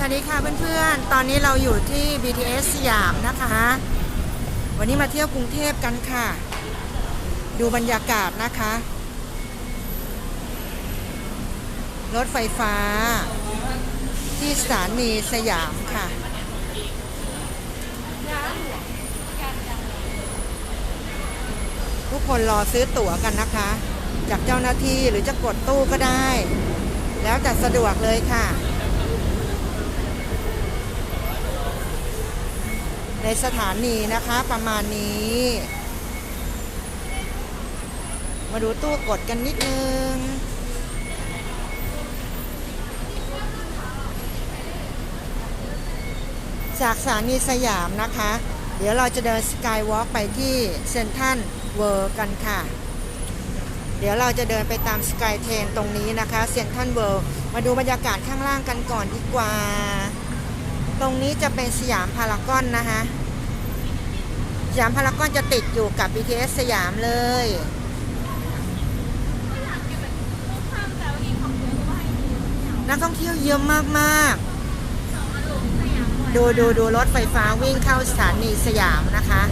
สวัสดีค่ะเพื่อนๆ ตอนนี้เราอยู่ที่ BTS สยามนะคะ วันนี้มาเที่ยวกรุงเทพกันค่ะ ดูบรรยากาศนะคะ รถไฟฟ้า ที่สถานีสยามค่ะ ทุกคนรอซื้อตั๋วกันนะคะ จากเจ้าหน้าที่หรือจะกดตู้ก็ได้ แล้วแต่สะดวกเลยค่ะ ในสถานีนะคะประมาณนี้ มาดูตู้กดกันนิดนึง จากสถานีสยามนะคะ เดี๋ยวเราจะเดินสกายวอล์กไปที่เซนทัลเวิร์กันค่ะ เดี๋ยวเราจะเดินไปตามสกายเทนตรงนี้นะคะเซนทัลเวิร์มาดูบรรยากาศข้างล่างกันก่อนดีกว่า ตรงนี้จะเป็นสยามพารากอนนะคะสยามพารากอนจะติดอยู่กับ BTS สยามเลยนักท่องเที่ยวเยอะมากๆ ดูดูดูรถไฟฟ้าวิ่งเข้าสถานีสยามนะคะ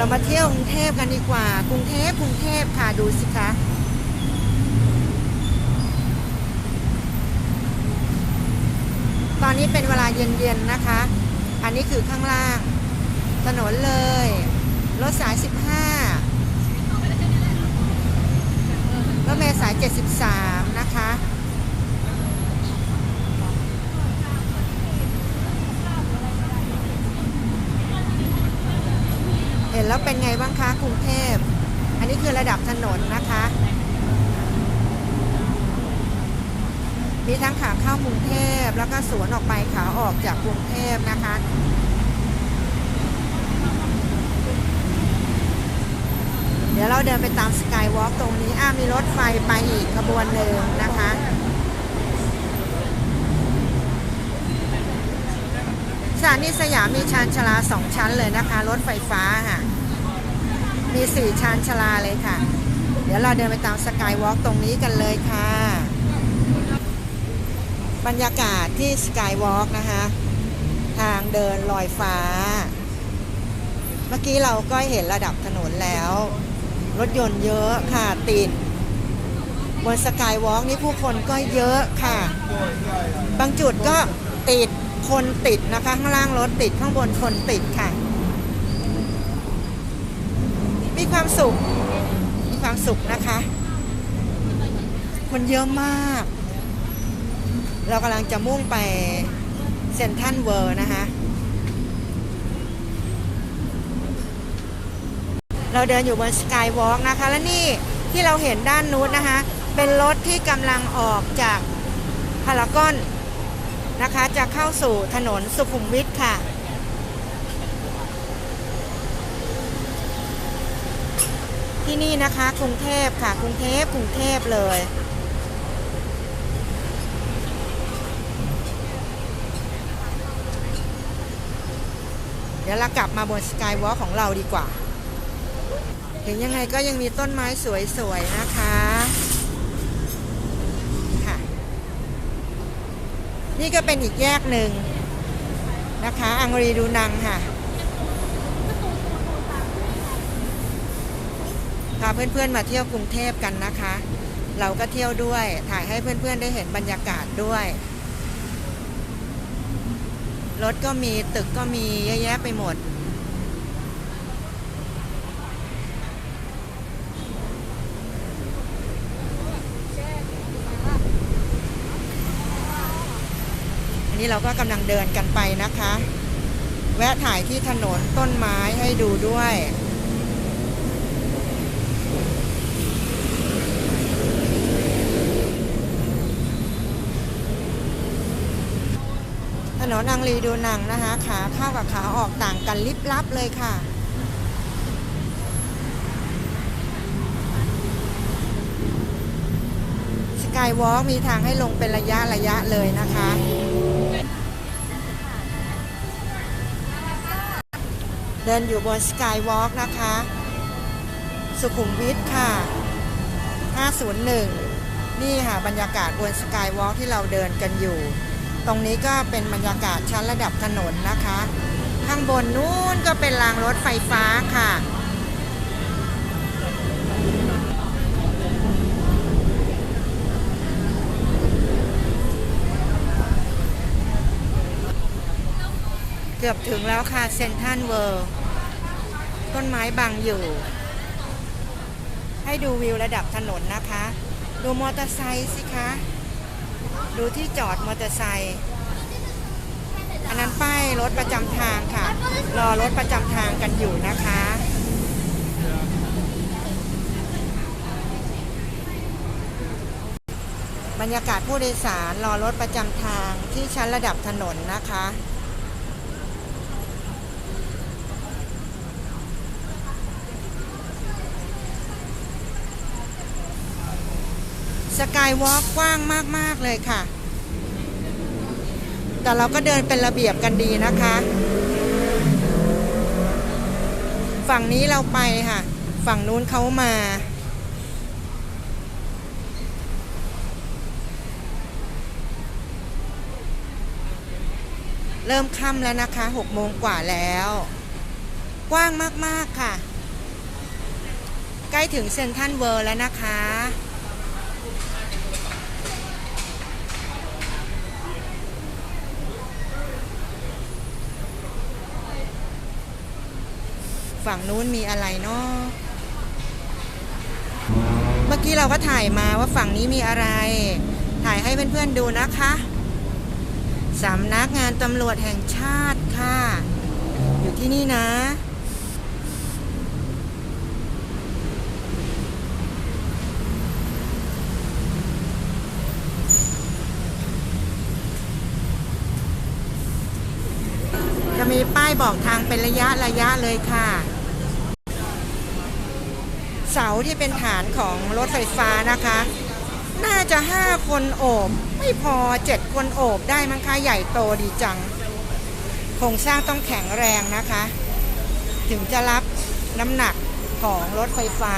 เรามาเที่ยวกรุงเทพกันดีกว่า กรุงเทพกรุงเทพค่ะดูสิคะตอนนี้เป็นเวลาเย็นๆนะคะ อันนี้คือข้างล่างถนนเลย รถสาย 15รถเมล์สาย 73 นะคะ เห็นแล้วเป็น ไงบ้างคะกรุงเทพ อันนี้คือระดับถนนนะคะ มีทั้งขาเข้ากรุงเทพแล้วก็สวนออกไปขาออกจากกรุงเทพนะคะเดี๋ยวเราเดินไปตามสกายวอล์กตรงนี้อ่ามีรถไฟไปอีกขบวนหนึ่งนะคะ สถานีสยามมีชานชลาสองชั้นเลยนะคะ รถไฟฟ้าค่ะ มีสี่ชานชลาเลยค่ะ เดี๋ยวเราเดินไปตามสกายวอล์กตรงนี้กันเลยค่ะ บรรยากาศที่สกายวอล์กนะคะ ทางเดินลอยฟ้า เมื่อกี้เราก็เห็นระดับถนนแล้ว รถยนต์เยอะค่ะติดบนสกายวอล์กนี่ผู้คนก็เยอะค่ะ บางจุดก็ติดคนติดนะคะ ข้างล่างรถติดข้างบนคนติดค่ะ มี ความสุข มีความสุขนะคะ คนเยอะมาก เรากำลังจะมุ่งไปเซนทันเวิร์นะคะ เราเดินอยู่บนสกายวอล์กนะคะ และนี่ที่เราเห็นด้านนู้นนะคะ เป็นรถที่กำลังออกจากพารากอนนะคะ จะเข้าสู่ถนนสุขุมวิทค่ะ ที่นี่นะคะกรุงเทพค่ะกรุงเทพกรุงเทพเลย เดี๋ยวเรากลับมาบนสกายวอล์กของเราดีกว่าเห็นยังไงก็ยังมีต้นไม้สวยๆนะคะค่ะ นี่ก็เป็นอีกแยกหนึ่งนะคะ อังรีดูนังค่ะ พาเพื่อนๆมาเที่ยวกรุงเทพกันนะคะ เราก็เที่ยวด้วยถ่ายให้เพื่อนๆได้เห็นบรรยากาศด้วย รถก็มีตึกก็มีเยอะแยะไปหมด อันนี้เราก็กำลังเดินกันไปนะคะ แวะถ่ายที่ถนนต้นไม้ให้ดูด้วย ถนนอังรีดูหนังนะคะ ขาเข้ากับขาออกต่างกันลิบลับเลยค่ะ สกายวอล์กมีทางให้ลงเป็นระยะระยะเลยนะคะเดินอยู่บนสกายวอล์กนะคะ สุขุมวิทค่ะ 501 นี่ค่ะบรรยากาศบนสกายวอล์กที่เราเดินกันอยู่ รงนี้ก็เป็นบรรยากาศชั้นระดับถนนนะคะ ข้างบนนู้นก็เป็นรางรถไฟฟ้าค่ะ เกือบถึงแล้วค่ะเซนทันเวิร์ต้นไม้บังอยู่ ให้ดูวิวระดับถนนนะคะ ดูมอเตอร์ไซค์สิคะ ดูที่จอดมอเตอร์ไซค์อันนั้นป้ายรถประจำทางค่ะ รอรถประจำทางกันอยู่นะคะบรรยากาศผู้โดยสารรอรถประจำทางที่ชั้นระดับถนนนะคะ สกายวอล์กกว้างมาก ๆ เลยค่ะ แต่เราก็เดินเป็นระเบียบกันดีนะคะ ฝั่งนี้เราไปค่ะ ฝั่งนู้นเขามา เริ่มค่ำแล้วนะคะหกโมงกว่าแล้ว กว้างมาก ๆ ค่ะ ใกล้ถึงเซนทรัลเวิร์แล้วนะคะ ฝั่งนู้นมีอะไรเนาะเมื่อกี้เราก็ถ่ายมาว่าฝั่งนี้มีอะไร ถ่ายให้เพื่อนๆดูนะคะสำนักงานตำรวจแห่งชาติค่ะ อยู่ที่นี่นะ จะมีป้าย บอกทางเป็นระยะระยะเลยค่ะ เสาที่เป็นฐานของรถไฟฟ้านะคะ น่าจะห้าคนโอบ ไม่พอเจ็ดคนโอบได้มั้งคะใหญ่โตดีจังโครงสร้างต้องแข็งแรงนะคะ ถึงจะรับน้ำหนักของรถไฟฟ้า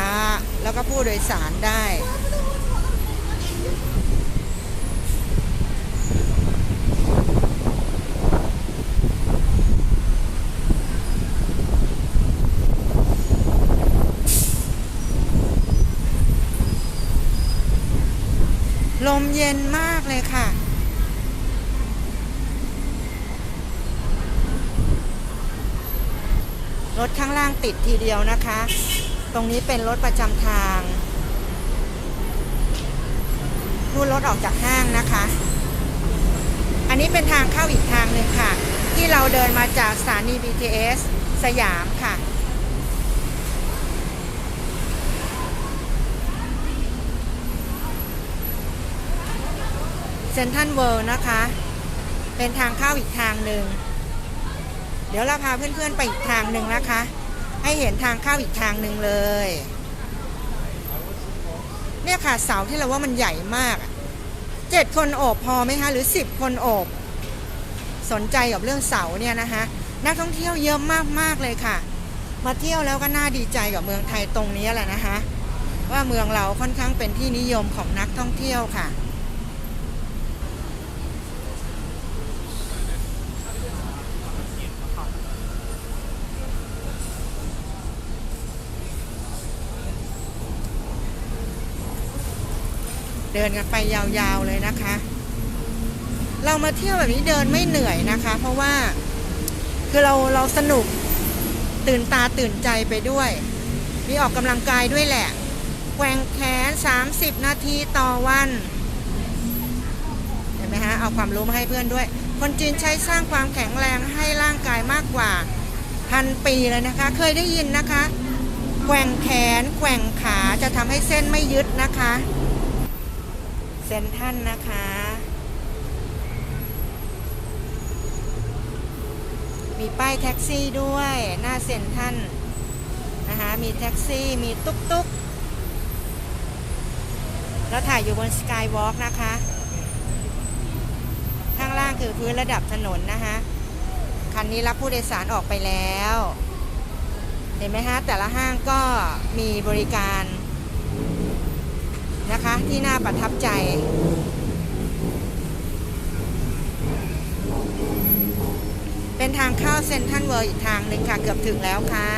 แล้วก็ผู้โดยสารได้ ลมเย็นมากเลยค่ะ รถข้างล่างติดทีเดียวนะคะ ตรงนี้เป็นรถประจำทางนู่นรถออกจากห้างนะคะ อันนี้เป็นทางเข้าอีกทางหนึ่งค่ะ ที่เราเดินมาจากสถานี BTS สยามค่ะ เซนทันเวิลด์นะคะ เป็นทางเข้าอีกทางหนึ่ง เดี๋ยวเราพาเพื่อนๆไปอีกทางหนึ่งนะคะ ให้เห็นทางเข้าอีกทางหนึ่งเลย เนี่ยค่ะเสาที่เราว่ามันใหญ่มากเจ็ดคนโอบพอไหมคะหรือสิบคนโอบสนใจกับเรื่องเสาเนี่ยนะคะนักท่องเที่ยวเยอะมากๆเลยค่ะ มาเที่ยวแล้วก็น่าดีใจกับเมืองไทยตรงนี้แหละนะคะ ว่าเมืองเราค่อนข้างเป็นที่นิยมของนักท่องเที่ยวค่ะ เดินกันไปยาวๆเลยนะคะ เรามาเที่ยวแบบนี้เดินไม่เหนื่อยนะคะ เพราะว่าคือเราเราสนุกตื่นตาตื่นใจไปด้วย มีออกกำลังกายด้วยแหละแกว่งแขน 30 นาทีต่อวันเห็นไหมฮะเอาความรู้มาให้เพื่อนด้วย คนจีนใช้สร้างความแข็งแรงให้ร่างกายมากกว่าพันปีเลยนะคะ เคยได้ยินนะคะแกว่งแขนแกว่งขาจะทำให้เส้นไม่ยึดนะคะ ซนทันนะคะ มีป้ายแท็กซี่ด้วยหน้าเซนทันนะคะ มีแท็กซี่ มีตุ๊กตุ๊กแล้วถ่ายอยู่บนสกายวอล์กนะคะ ข้างล่างคือพื้นระดับถนนนะคะ คันนี้รับผู้โดยสารออกไปแล้ว เห็นไหมฮะ แต่ละห้างก็มีบริการ นะคะที่น่าประทับใจ เป็นทางเข้าเซ็นทรัลเวิลด์อีกทางหนึ่งค่ะ เกือบถึงแล้วค่ะ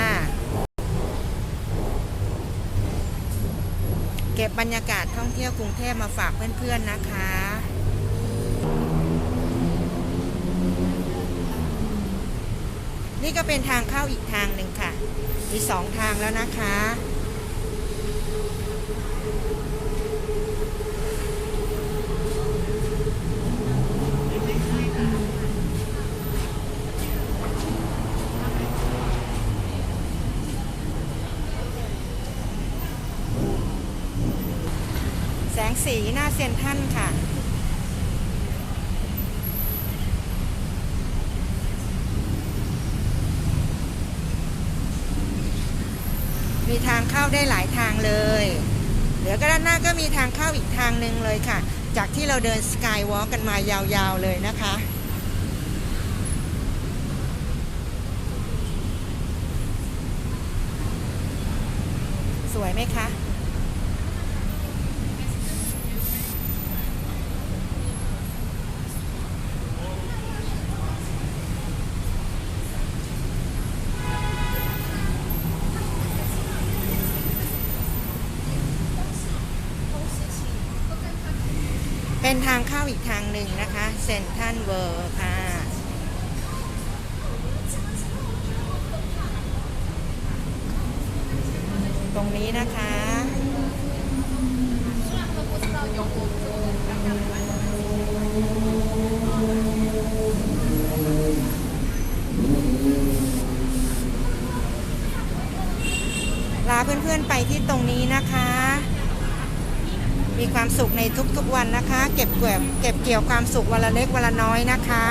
เก็บบรรยากาศท่องเที่ยวกรุงเทพมาฝากเพื่อนๆนะคะนี่ก็เป็นทางเข้าอีกทางหนึ่งค่ะ มีสองทางแล้วนะคะ แสีหน้าเซ็นทันค่ะ มีทางเข้าได้หลายทางเลยเดี๋ยวก็ด้านหน้าก็มีทางเข้าอีกทางหนึ่งเลยค่ะ จากที่เราเดินสกายวอล์กกันมายาวๆเลยนะคะสวยไหมคะ เป็นทางเข้าอีกทางหนึ่งนะคะเซนทันเวิร์ค่ะตรงนี้นะคะ ลาเพื่อนๆไปที่ตรงนี้นะคะ มี ความสุขในทุกๆวันนะคะ เก็บเกี่ยวเก็บเกี่ยวความสุขวันละเล็กวันละน้อยนะคะ